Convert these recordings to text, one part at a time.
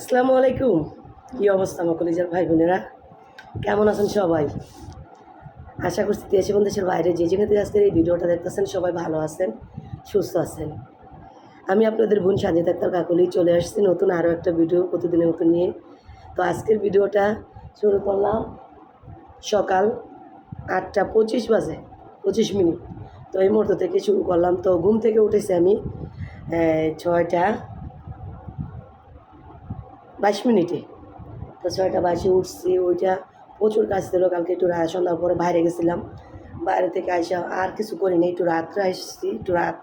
আসসালামু আলাইকুম। কি অবস্থা আমার কলেজের ভাই বোনেরা? কেমন আছেন সবাই? আশা করছি দেশ এবং দেশের বাইরে যে যেখানে আজকের এই ভিডিওটা দেখতেছেন সবাই ভালো আছেন, সুস্থ আছেন। আমি আপনাদের বোন সাজিদ আক্তার কাকলি চলে আসছি নতুন আরও একটা ভিডিও প্রতিদিনের মতো নিয়ে। তো আজকের ভিডিওটা শুরু করলাম সকাল আটটা পঁচিশ বাজে, পঁচিশ মিনিট। তো এই মুহূর্ত থেকে শুরু করলাম। তো ঘুম থেকে উঠেছি আমি ছয়টা বাইশ মিনিটে। তো ছয়টা বাইশে উঠছি, ওইটা প্রচুর কাজ ছিল, কালকে একটু সন্ধ্যার পরে বাইরে গেছিলাম। বাইরে থেকে আসা আর কিছু করি নাই একটু রাত্রে আসছি, একটু রাত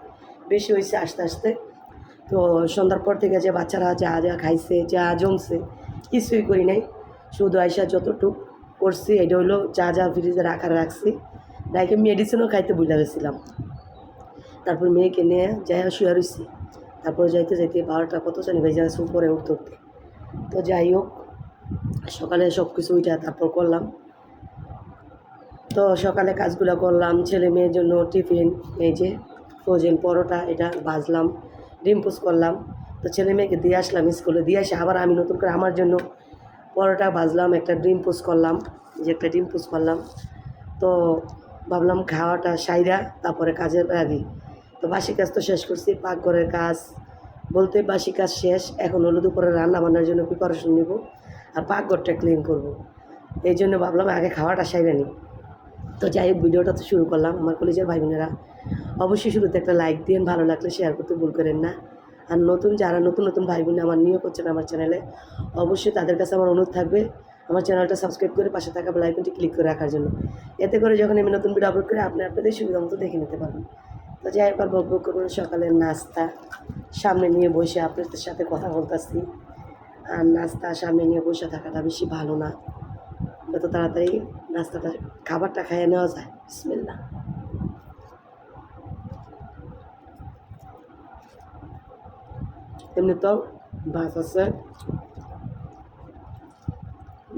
বেশি হয়েছে আস্তে আস্তে। তো সন্ধ্যার পর থেকে যে বাচ্চারা যা যা খাইছে, যা জমছে, কিছুই করি নাই। শুধু আইসা যতটুক করছি, এটা হলো যা যা ফ্রিজে রাখা রাখছি। রাখে মেডিসিনও খাইতে ভুলে গেছিলাম। তারপর মেয়েকে নিয়ে যাই শুয়ে রয়েছি তারপর যাইতে যাইতে বারোটা কত জানি বেজে গেছে উপরে উঠতে উঠতে। তো যাই হোক, সকালে সব কিছু উঠে তারপর করলাম। তো সকালে কাজগুলো করলাম, ছেলে মেয়ের জন্য টিফিন, এই যে ফ্রোজেন পরোটা, এটা ভাজলাম, ডিম পোস করলাম। তো ছেলে মেয়েকে দিয়ে আসলাম স্কুলে, দিয়ে আসে আবার আমি নতুন করে আমার জন্য পরোটা ভাজলাম, একটা ডিম পোস করলাম যে একটা ডিম পোস করলাম। তো ভাবলাম খাওয়াটা সাইরা, তারপরে কাজের আগে। তো বাসি কাজ তো শেষ করছি, পাকঘরের কাজ বলতে বাসি কাজ শেষ, এখন হলো দুপুরে রান্না বান্নার জন্য প্রিপারেশন নেব আর পাকঘরটা ক্লিন করব। এই জন্য ভাবলাম আগে খাওয়াটা সাইরে নিই। তো যাই হোক, ভিডিওটা তো শুরু করলাম। আমার কলেজের ভাই বোনেরা অবশ্যই শুরুতে একটা লাইক দিন ভালো লাগলে শেয়ার করতে ভুল করেন না। আর নতুন, যারা নতুন নতুন ভাই বোনে আমার নিয়োগ করছেন আমার চ্যানেলে অবশ্যই তাদের কাছে আমার অনুরোধ থাকবে আমার চ্যানেলটা সাবস্ক্রাইব করে পাশে থাকা বেলাইকনটি ক্লিক করে রাখার জন্য। এতে করে যখন আমি নতুন ভিডিও আপলোড করি, আপনি আপনাদের সুবিধা মতো দেখে নিতে পারবেন। তো যাই একবার বক বক করবেন সকালের নাস্তা। সামনে নিয়ে বসে আপনাদের সাথে কথা বলতেছি। আর নাস্তা সামনে নিয়ে বসে থাকাটা বেশি ভালো না। যত তাড়াতাড়ি নাস্তাটা, খাবারটা খাইয়ে নেওয়া যায় বিসমিল্লা এমনি তো ভাত আছে।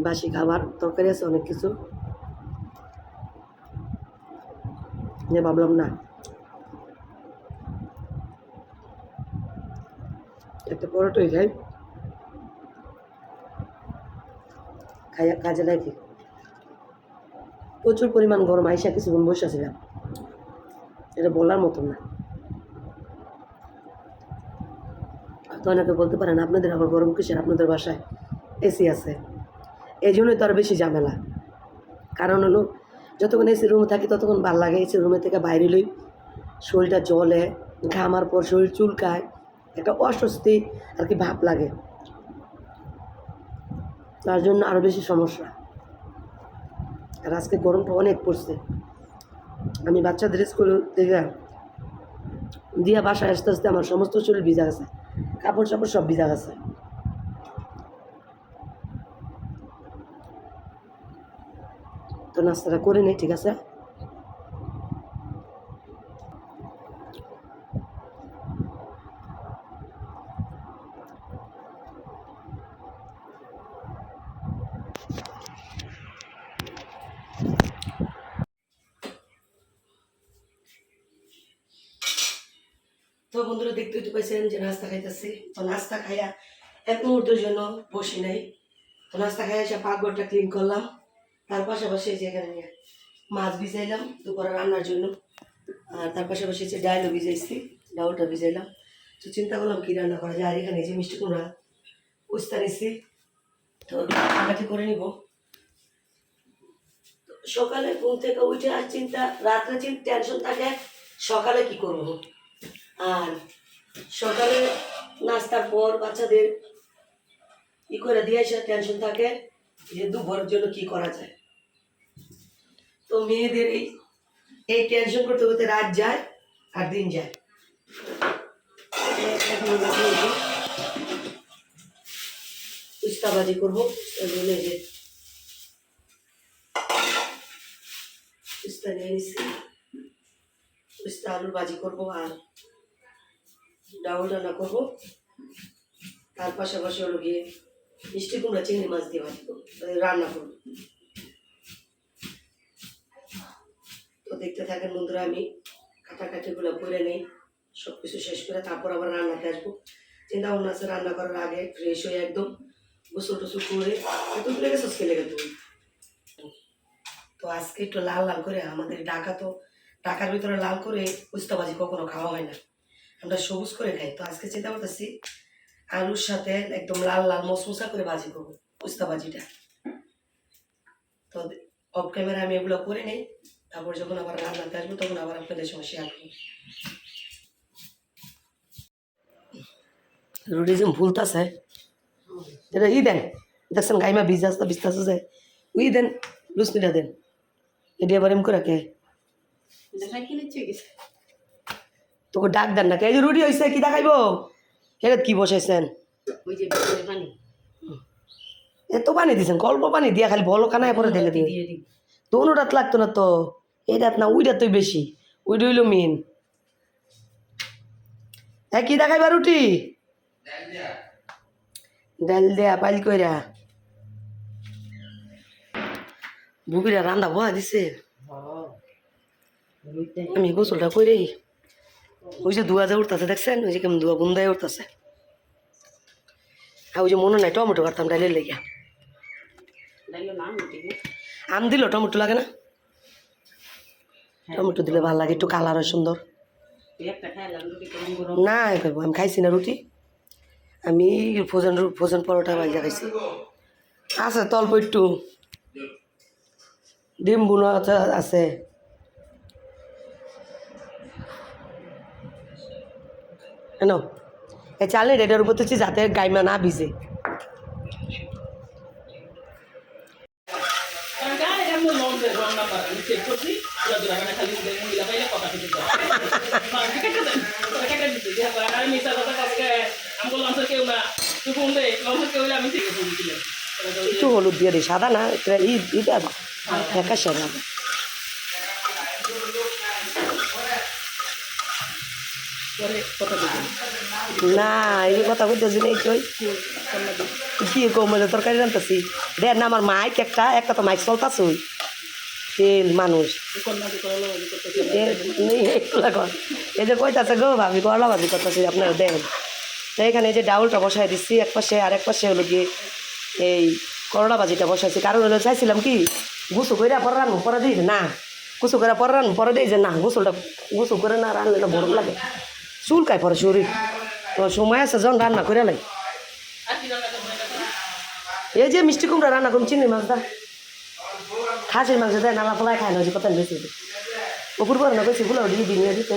বাসি খাবার, তরকারি আছে, অনেক কিছু। যে ভাবলাম না একটা পরোটাই খাই খাইয়া কাজে লাগি। প্রচুর পরিমাণ গরম, আইসা কিছুক্ষণ বসেছিলাম। এটা বলার মতন না। তো অনেকে বলতে পারেন, আপনাদের আবার গরম কিসের? আপনাদের বাসায় এসি আছে। এই জন্যই তো আর বেশি ঝামেলা। কারণ হলো, যতক্ষণ এসি রুমে থাকি ততক্ষণ ভালো লাগে। এসি রুমে থেকে বাইরে লই শরীরটা জলে ঘামার পর শরীর চুলকায়। একটা অস্বস্তি আর কি ভাব লাগে। তার জন্য আরও বেশি সমস্যা। আর আজকে গরমটা অনেক পড়ছে। আমি বাচ্চাদের স্কুল থেকে দিয়া বাসায় আসতে আসতে আমার সমস্ত শরীর ভিজা গেছে কাপড় চাপড় সব ভিজা গেছে তো নাস্তাটা করে নেই ঠিক আছে তো বন্ধুরা দেখতে তো পাইছেন যে নাস্তা খাইতেছি। তো নাস্তা খাইয়া এক মুহূর্তের জন্য বসি নাই। তো নাস্তা খাইয়া এসে পাকঘরটা ক্লিন করলাম। তার পাশাপাশি যে এখানে নিয়ে মাছ ভিজাইলাম দুপুরে রান্নার জন্য। আর তার পাশাপাশি যে ডাইলও ভিজাইছি, ডাউলটা ভিজাইলাম। তো চিন্তা করলাম কী রান্না করা যায়। আর এখানে যে মিষ্টি কুমড়া উস্তা নিছি। তো কাটাকাটি করে নিব। সকালে ঘুম থেকে উঠে আর চিন্তা, রাত্রে চিন্তা টেনশন থাকে, সকালে কি করব? আর সকালে নাস্তার পর বাচ্চাদের ই করে দিয়ে আসে টেনশন থাকে যে দুপুরের জন্য কি করা যায় তো মেয়েদের এই এই টেনশন করতে করতে রাত যায় আর দিন যায় এখন করব? উস্তাবাজি করব উস্তা নিয়ে নিচ্ছি উস্তা আলুর ভাজি করব আর ডাউল রান্না করব। তার পাশাপাশি গিয়ে মিষ্টি কুমড়া, চিংড়ি মাছ দিয়ে মানে রান্না করব। তো দেখতে থাকেন বন্ধুরা, আমি কাটাকাটিগুলো করে সব কিছু শেষ করে তারপর আবার রান্নাতে আসব। চিন্তা ভাবনা আছে, রান্না করার আগে ফ্রেশ হয়ে একদম গোসল টোসল করে তুই তুলে খেলে গে তো আজকে একটু লাল লাল করে আমাদের ঢাকা তো, ঢাকার ভিতরে লাল করে উস্তাবাজি কখনো খাওয়া হয় না। আমরা সবুজ করে খাই। তো আজকে চিন্তা করতেছি আলুর সাথে একদম লাল লাল মশমশা করে ভাজি করব উস্তাবাজিটা তো অফ ক্যামেরা আমি এগুলো করে নিই তারপর যখন আবার রান্নাতে আসব তখন আবার আপনাদের সঙ্গে শেয়ার করব। রুটি যে ভুলতাছে এটা ই দেন দেখছেন গাইমা বীজ আসতে বিস্তাছে যে উই দেন লুসনিটা দেন। এটি আবার এম করে কে? তোকে ডাক দেন না এই যে রুটি হয়েছে কি দেখাইব? এটা কি বসাইছেন? এত পানি দিছেন গল্প পানি দিয়া খালি বলো কানায় পরে ঢেলে দিয়ে দোনোটাত লাগতো না তো? এইটাত না উইটাত তো বেশি। উইটা হইল মেন হ্যাঁ কি দেখাইবা রুটি? ডাল দেয়া পাইল কইরা। বুবিরা রান্দা বয়া দিছে। আমি গোসলটা কইরে ওই যে দুয়া যা উঠতেছে দেখছেন? ওই যে কেমন দুয়া বুন্দায় উঠতেছে। আর ওই যে মনে নাই টমেটো কাটতাম ডালের লেগে। আম দিল টমেটো লাগে না? টমেটো দিলে ভালো লাগে একটু কালার হয় সুন্দর। না আমি খাইছি না রুটি। আমি ফোজন ফোজন পরোটা ভাজা খাইছি। আছে তল্প একটু। ডিম বুনো আছে- কেন? এই চালের এটার উপর তো হচ্ছে যাতে গাইমা না ভিজে। একটু হলুদ দিয়ে দিই সাদা না, এটা ই এটা একা সাদা না কথা কি তরকারি রান্তাছি তো মাইক মানুষ। এই যে কইতাছে গো ভাবি দেন। তো এখানে যে ডাউলটা বসাই দিচ্ছি এক পাশে আর এক পাশে হলো গিয়ে এই করলা ভাজিটা বসাইছি। কারণ হলো চাইছিলাম কি গুসু করে পরে রান্নু পরে দিই না। গুছু করে পরে রান্নু পরে দিই যে না, গোসলটা গুসু করে না রান্নলে না গরম লাগে। চুলকায় পরে শরীর। তো সময় আছে যখন রান্না করে লাই। এই যে মিষ্টি কুমড়া রান্না করুন চিংড়ি মাছ দা। খাসির মাংস দেয়, নালা ফলাই খায় না যে কত বেশি ওপর করে না বেশি ফুলো দিয়ে দিয়ে দিতে।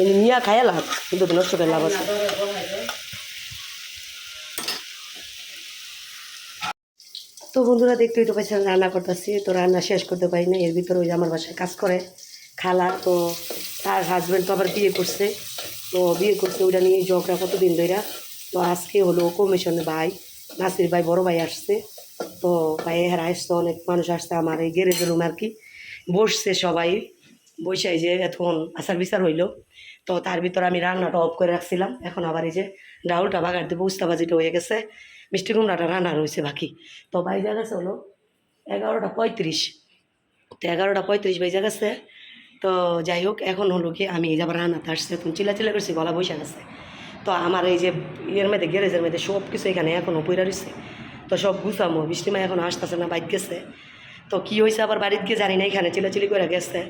এই মিয়া খায় লাভ কিন্তু নষ্ট করে লাভ আছে। তো বন্ধুরা, দেখতেই তো পাইছিলাম রান্না করতেছি। তো রান্না শেষ করতে পারি না এর ভিতরে ওই যে আমার বাসায় কাজ করে খালা, তো তার হাজব্যান্ড তো আবার বিয়ে করছে। তো বিয়ে করছে, ওইটা নিয়ে ঝগড়া কতদিন ধরে তো আজকে হলো কমিশনের ভাই, নাসির ভাই বড় ভাই আসছে। তো ভাই এর আসছে, অনেক মানুষ আসছে আমার এই গ্যারেজের রুম আর কি। বসছে সবাই। বসে যে এখন আসার বিচার হইল। তো তার ভিতরে আমি রান্নাটা অফ করে রাখছিলাম। এখন আবার এই যে ডাউলটা বাগার দেবো, উস্তাবাজিটা হয়ে গেছে। মিষ্টি কুমড়াটা রান্না রয়েছে বাকি। তো বাইজা গেছে হলো এগারোটা পঁয়ত্রিশ। তো এগারোটা পঁয়ত্রিশ বেজে গেছে। তো যাই হোক, এখন হলো কি আমি এই যে আবার রান্নাতে আসছে তখন চিলা চিলা করছি, গলা বসে গেছে। তো আমার এই যে ইয়ের মধ্যে, গ্যারেজের মধ্যে সব কিছু এখানে এখনও পইরা রয়েছে তো সব গুছামো, বৃষ্টি মা এখন আসতেছে না বাইক গেছে। তো কি হয়েছে আবার বাড়িতে গিয়ে জানি না, এখানে চিলাচিলি করে গেছে।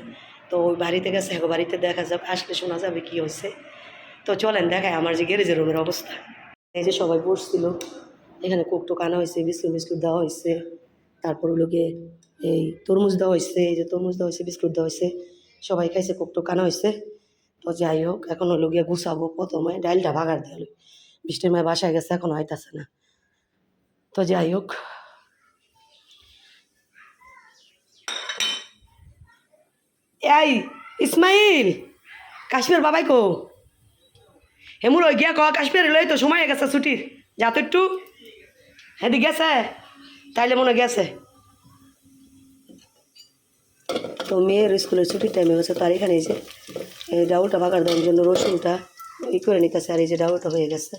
তো ওই বাড়িতে গেছে, এখন বাড়িতে দেখা যাবে, আসলে শোনা যাবে কি হয়েছে তো চলেন দেখায় আমার যে গ্যারেজের রুমের অবস্থা। এই যে সবাই বসছিল। এখানে কোক টোক আনা হয়েছে বিস্কুট বিস্কুট দেওয়া হয়েছে তারপর হলো গিয়ে এই তরমুজ দেওয়া হয়েছে এই যে তরমুজ দেওয়া হয়েছে বিস্কুট দেওয়া হয়েছে সবাই খাইছে কোক টোক আনা হয়েছে তো যাই হোক, এখন হলো গিয়ে গুছাবো প্রথমে, ডাইলটা ভাগার দিয়ে বৃষ্টির মায় বাসায় গেছে, এখন হইতাছে না। তো যাই হোক। এই, ইসমাইল, কাশ্মীর বাবাই কো? হেমুর গিয়া ক, কাশ্মীর লই তো সময় গেছে ছুটির। যা তো একটু। হেদি গেছে? তাইলে মনে গেছে। তো মেয়ের স্কুলের ছুটির টাইমে গেছে তো আর এখানে এই যে, এই ডাউলটা বাগার দেওয়ার জন্য রসুনটা ই করে নিতেছে, আর এই যে ডাউলটা হয়ে গেছে।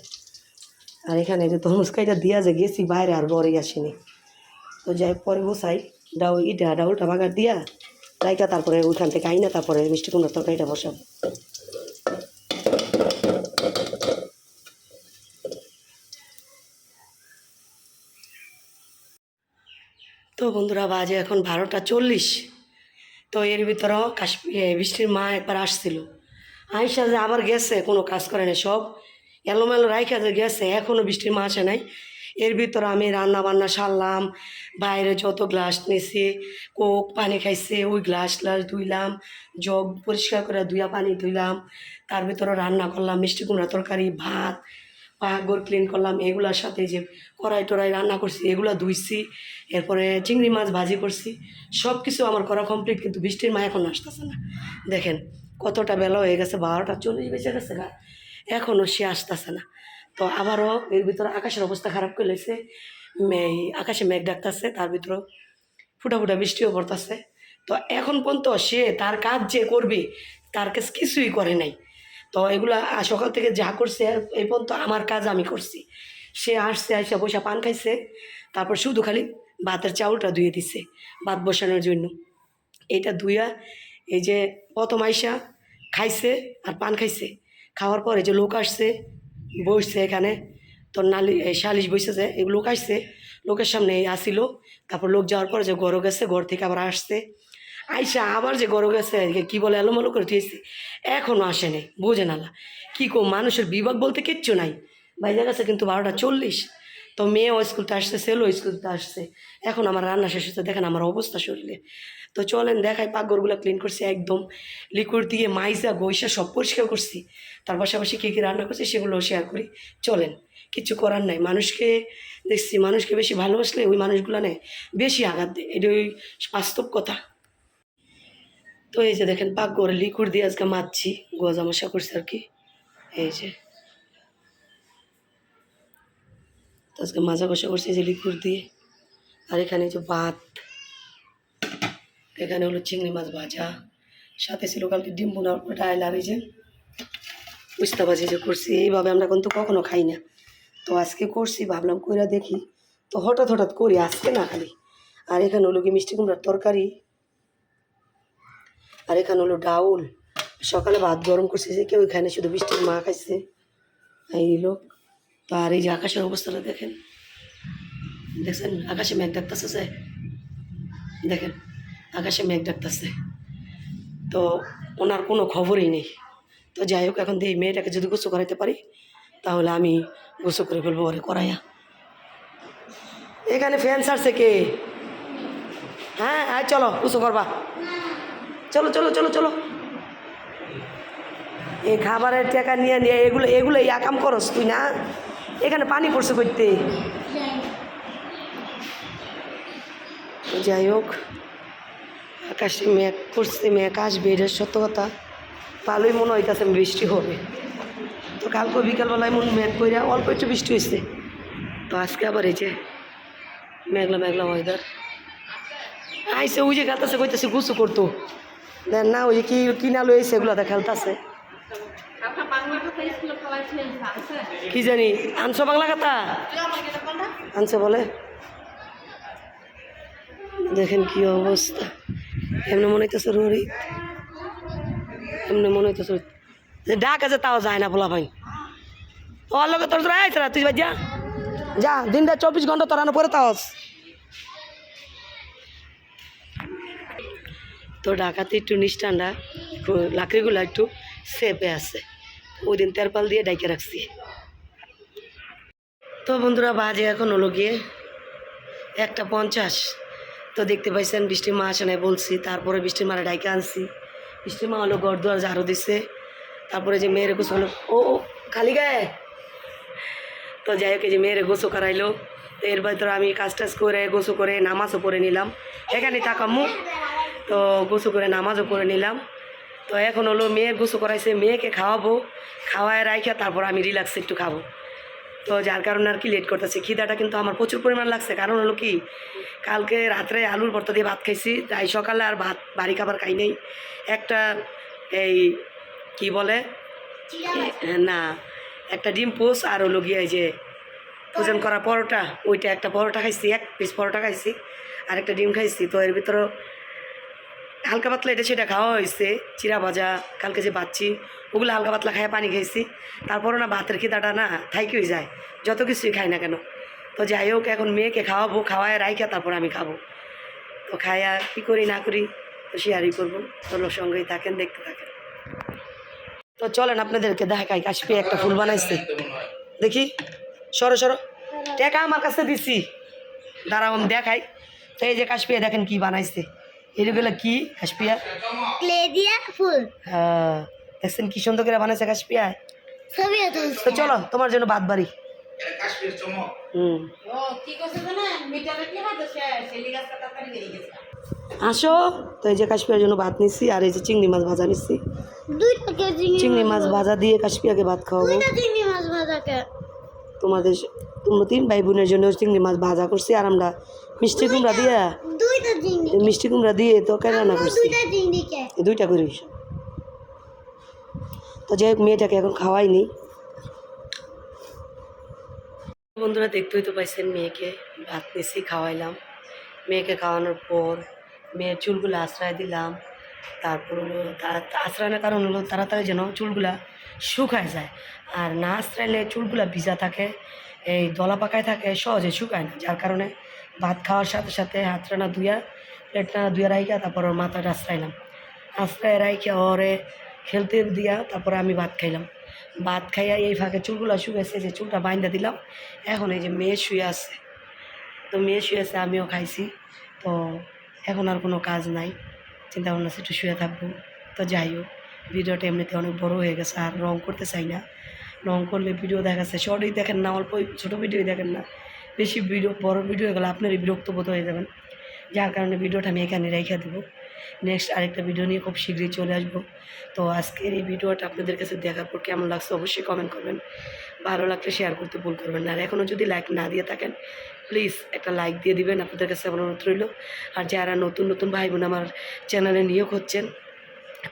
আর এখানে যে তরমুজ দিয়া যে গেছি, বাইরে আর বড়ই আসেনি। তো যাই পরে বসাই ডাউ ইটা ডাউলটা বাগার দিয়া রাইকা তারপরে ওইখান থেকে আইনা তারপরে মিষ্টি কুমড়ার তরকারিটা বসাবো। তো বন্ধুরা বাজে এখন বারোটা চল্লিশ। তো এর ভিতরেও কাশ্মীর বৃষ্টির মা একবার আসছিল। আইসা যে আবার গেছে, কোনো কাজ করে না সব। এলোমেলো রাইখা যে গেছে এখনও বৃষ্টির মা আসে নাই। এর ভিতরে আমি রান্না বান্না সারলাম, বাইরে যত গ্লাস নিয়েছি কোক পানি খাইছে, ওই গ্লাস গ্লাস ধুইলাম, জগ পরিষ্কার করে ধুইয়া পানি ধুইলাম। তার ভিতরে রান্না করলাম, মিষ্টি কুমড়া তরকারি, ভাত পাহাগর ক্লিন করলাম, এগুলার সাথে যে কড়াই টড়াই রান্না করছি, এগুলো ধুইছি, এরপরে চিংড়ি মাছ ভাজি করছি সব কিছু আমার করা কমপ্লিট কিন্তু বৃষ্টির মা এখন আসতেছে না। দেখেন কতটা বেলা হয়ে গেছে, বারোটা চল্লিশ বেজে গেছে না এখনও সে আসতেছে না। তো আবারও এর ভিতরে আকাশের অবস্থা খারাপ করে লেগেছে আকাশে মেঘ ডাকতেছে, তার ভিতরে ফুটা ফুটা বৃষ্টিও পড়তেছে। তো এখন পর্যন্ত সে তার কাজ যে করবে, তার কাছে কিছুই করে নাই। তো এগুলা সকাল থেকে যা করছে, এই পর্যন্ত আমার কাজ আমি করছি। সে আসছে আসে বসে পান খাইছে, তারপর শুধু খালি ভাতের চাউলটা ধুয়ে দিছে, ভাত বসানোর জন্য। এটা ধুইয়া এই যে প্রথম আইসা খাইছে আর পান খাইছে। খাওয়ার পরে যে লোক আসছে, বসছে এখানে। তো নালি সালিশ বসেছে লোক আসছে, লোকের সামনে আসিল। তারপর লোক যাওয়ার পরে যে ঘরও গেছে, ঘর থেকে আবার আসছে। আইসা আবার যে গরু গেছে কি বলে এলোমেলো করে দিয়েছে এখনও আসে নাই বোঝে না কী কো, মানুষের বিভাগ বলতে কিচ্ছু নাই। বাইরে গেছে কিন্তু বারোটা চল্লিশ। তো মেয়েও স্কুলতে আসছে ছেলেও স্কুলতে আসছে। এখন আমার রান্না শেষ হচ্ছে দেখেন আমার অবস্থা শরীরে। তো চলেন, দেখাই পাকঘরগুলো ক্লিন করছি একদম। লিকুইড দিয়ে মাইজা গৈসা সব পরিষ্কার করছি। তার পাশাপাশি কী কী রান্না করছি সেগুলো শেয়ার করি। চলেন, কিছু করার নাই। মানুষকে দেখছি, মানুষকে বেশি ভালোবাসলে ওই মানুষগুলো নেয় বেশি আঘাত দেয়। এটা ওই বাস্তব কথা। তো এই যে দেখেন, পাক করে লিকুইড দিয়ে আজকে মারছি গোয়া মশা করছি আর কি। এই যে। আজকে মাজা কষা করছি যে লিকুইড দিয়ে। আর এখানে যে ভাত। এখানে হলো চিংড়ি মাছ ভাজা। সাথে ছিল কালকে ডিম বোনার উপরে ডাইল আর এই যে উস্তা ভাজি যে করছি। এইভাবে আমরা কিন্তু কখনো খাই না। তো আজকে করছি, ভাবলাম কইরা দেখি। তো হঠাৎ হঠাৎ করি, আজকে না খালি। আর এখানে হলো কি মিষ্টি কুমড়ার তরকারি। আর এখানে হলো ডাউল। সকালে ভাত গরম করছে কেউ এখানে শুধু বৃষ্টির মা খাইছে? এই লোক। তো আর এই যে আকাশের অবস্থাটা দেখেন। দেখছেন? আকাশে মেঘ ডাকতেছে। দেখেন? আকাশে মেঘ ডাকতেছে। তো ওনার কোনো খবরই নেই। তো যাই হোক, এখন এই মেয়েটাকে যদি গোসল করাইতে পারি, তাহলে আমি গোসল করে ফেলব ওরে করাইয়া এখানে ফ্যান ছাড়ছে কে? হ্যাঁ আয় চলো, গোসল করবা। চলো চলো চলো চলো। এই খাবারের টাকা নিয়ে নিয়ে এগুলো এগুলো এই আকাম করস তুই না? এখানে পানি পড়ছে করতে যাই হোক, আকাশে মেঘ করছে, মেঘ আসবে, এটা সত্য কথা। ভালোই মনে হইতেছে বৃষ্টি হবে। তো কালকে বিকালবেলায় মন মেঘ কইরা অল্প একটু বৃষ্টি হয়েছে তো আজকে আবার এই যে মেঘলা মেঘলা ওয়েদার আইসে ওই যে খেলতেছে কইতেছে গুছু করতো। দেন না, ওই কি কিনা লইছে এগুলো খেলতেছে। কি জানি, আনছো বাংলা কথা? আনছে বলে? দেখেন কি অবস্থা। এমনি মনে হইতেছে রোরি। এমনি মনে হইতেছে ডাক আছে, তাও যায় না বলা ভাই। ওর লোকে তোর তোরা আইছে তুই যা। যা, দিনটা চব্বিশ ঘণ্টা তোর আনো পরে তাও তো ঢাকাতে একটু নিষ্ঠানরা লাকড়িগুলো একটু সেপে আছে। ওই দিন তেরপাল দিয়ে ডাইকে রাখছি। তো বন্ধুরা বাজে এখন হলো গিয়ে একটা পঞ্চাশ। তো দেখতে পাইছেন বৃষ্টির মা আসে নাই বলছি তারপরে বৃষ্টির মারা ডাইকে আনছি। বৃষ্টির মা হলো ঘর দুয়ার ঝাড়ু দিছে। তারপরে যে মেয়ের গোসল হলো ও ও, খালি গায়ে? তো যাই হোক যে মেয়ের গোসো করাইলো। তো এর ভিতরে আমি কাজ টাজ করে গোসো করে নামাজও পড়ে নিলাম। এখানে তাকামু তো গোসল করে, নামাজও করে নিলাম। তো এখন হলো মেয়ে গোসল করাইছে, মেয়েকে খাওয়াবো, খাওয়ায় রাইখা তারপর আমি রিল্যাক্স একটু খাব। তো যার কারণে আর কি লেট করতেছি। খিদাটা কিন্তু আমার প্রচুর পরিমাণ লাগছে। কারণ হলো কি, কালকে রাত্রে আলুর ভর্তা দিয়ে ভাত খাইছি। তাই সকালে আর ভাত, বাড়ি খাবার খাই নাই। একটা এই কি বলে? না, একটা ডিম পোস আর হলো গিয়ে যে ওজন করা পরোটা, ওইটা একটা পরোটা খাইছি, এক পিস পরোটা খাইছি আর একটা ডিম খাইছি। তো এর ভিতরে হালকা পাতলা এটা সেটা খাওয়া হয়েছে, চিরা ভাজা, কালকে যে বাচ্চি, ওগুলো হালকা পাতলা খাইয়া পানি খাইছি। তারপরও না ভাতের খিদাটা না থাইকে হয়ে যায়, যত কিছুই খাই না কেন। তো যাই হোক, এখন মেয়েকে খাওয়াবো, খাওয়ায় রাইখা, তারপর আমি খাব। তো খাইয়া কী করি, না করি, তো শেয়ারই করব। তোর সঙ্গেই থাকেন, দেখতে থাকেন। তো চলেন আপনাদেরকে দেখাই, কাশ্মীর একটা ফুল বানাইছে। দেখি, সরো সরো। টাকা আমার কাছে দিছি। দাঁড়াও, আমি দেখাই। তো এই যে কাশ্মীর দেখেন কি বানাইছে। এগুলো কি কাশ্মীর ক্লে দিয়া ফুল। হ্যাঁ দেখছেন কি সুন্দর করে বানাইছে কাশ্মীর ছবি তো চলো তোমার জন্য বাদ বাড়ি। আসো তো এই যে কাশপিয়ার জন্য ভাত নিচ্ছি আর এই যে চিংড়ি মাছ ভাজা নিচ্ছি চিংড়ি মাছ ভাজা। দিয়ে কাশ্মীরকে ভাত খাওয়াবো। তোমাদের তোমরা তিন ভাই বোনের জন্য চিংড়ি মাছ ভাজা করছি আর আমরা মিষ্টি কুমড়া দিয়ে? মিষ্টি কুমড়া দিয়ে তো কেন রান্না করছি দুইটা করিস। তো যাই হোক মেয়েটাকে এখন খাওয়াইনি। বন্ধুরা দেখতেই তো পাইছেন মেয়েকে ভাত নিছি খাওয়াইলাম। মেয়েকে খাওয়ানোর পর মেয়ের চুলগুলো আশ্রয় দিলাম। তারপর হলো তা- কারণ হলো তাড়াতাড়ি যেন চুলগুলা শুকায় যায়। আর না আশ্রাইলে চুলগুলা ভিজা থাকে এই দলা পাকায় থাকে সহজে শুকায় না। যার কারণে ভাত খাওয়ার সাথে সাথে হাত রানা ধুয়া প্লেট রানা ধুয়া রাইখা, তারপর ওর মাথাটা আশ্রাইলাম আশ্রয় রাইখা ওরে খেলতে দিয়া তারপরে আমি ভাত খাইলাম। ভাত খাইয়া এই ফাঁকে চুলগুলো শুকাইছে, যে চুলটা বাইন্দা দিলাম। এখন এই যে মেয়ে শুয়ে আছে, তো মেয়ে শুয়ে আছে, আমিও খাইছি। তো এখন আর কোনো কাজ নাই চিন্তা ভাবনা একটু শুয়ে থাকব। তো যাই হোক, ভিডিওটা এমনিতে অনেক বড় হয়ে গেছে, আর রং করতে চাই না। রং করলে ভিডিও দেখাচ্ছে শর্টই দেখেন না, অল্প, ছোটো ভিডিওই দেখেন না। বেশি ভিডিও, বড় ভিডিও হয়ে গেলে আপনারই বিরক্ত বোধ হয়ে যাবেন। যার কারণে ভিডিওটা আমি এখানে রেখে দেবো। নেক্সট আরেকটা ভিডিও নিয়ে খুব শীঘ্রই চলে আসব। তো আজকের এই ভিডিওটা আপনাদের কাছে দেখার পর কেমন লাগছে অবশ্যই কমেন্ট করবেন। ভালো লাগলে শেয়ার করতে ভুল করবেন না। আর এখনও যদি লাইক না দিয়ে থাকেন প্লিজ একটা লাইক দিয়ে দিবেন। আপনাদের কাছে আমার অনুরোধ রইল। আর যারা নতুন নতুন ভাই বোন আমার চ্যানেলে নিয়োগ হচ্ছেন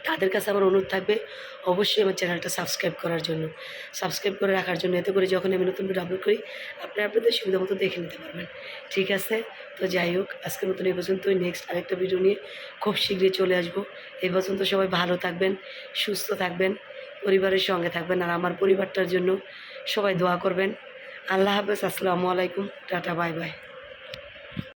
তাদের কাছে আমার অনুরোধ থাকবে অবশ্যই আমার চ্যানেলটা সাবস্ক্রাইব করার জন্য। সাবস্ক্রাইব করে রাখার জন্য। এতে করে যখন আমি নতুন ভিডিও আপলোড করি, আপনি আপনাদের সুবিধা মতো দেখে নিতে পারবেন। ঠিক আছে? তো যাই হোক, আজকের মতন এই পর্যন্তই। নেক্সট আরেকটা ভিডিও নিয়ে খুব শীঘ্রই চলে আসব। এই পর্যন্ত সবাই ভালো থাকবেন, সুস্থ থাকবেন, পরিবারের সঙ্গে থাকবেন আর আমার পরিবারটার জন্য সবাই দোয়া করবেন। আল্লাহ হাফেজ, আসসালামু আলাইকুম। Ta-ta, bye bye.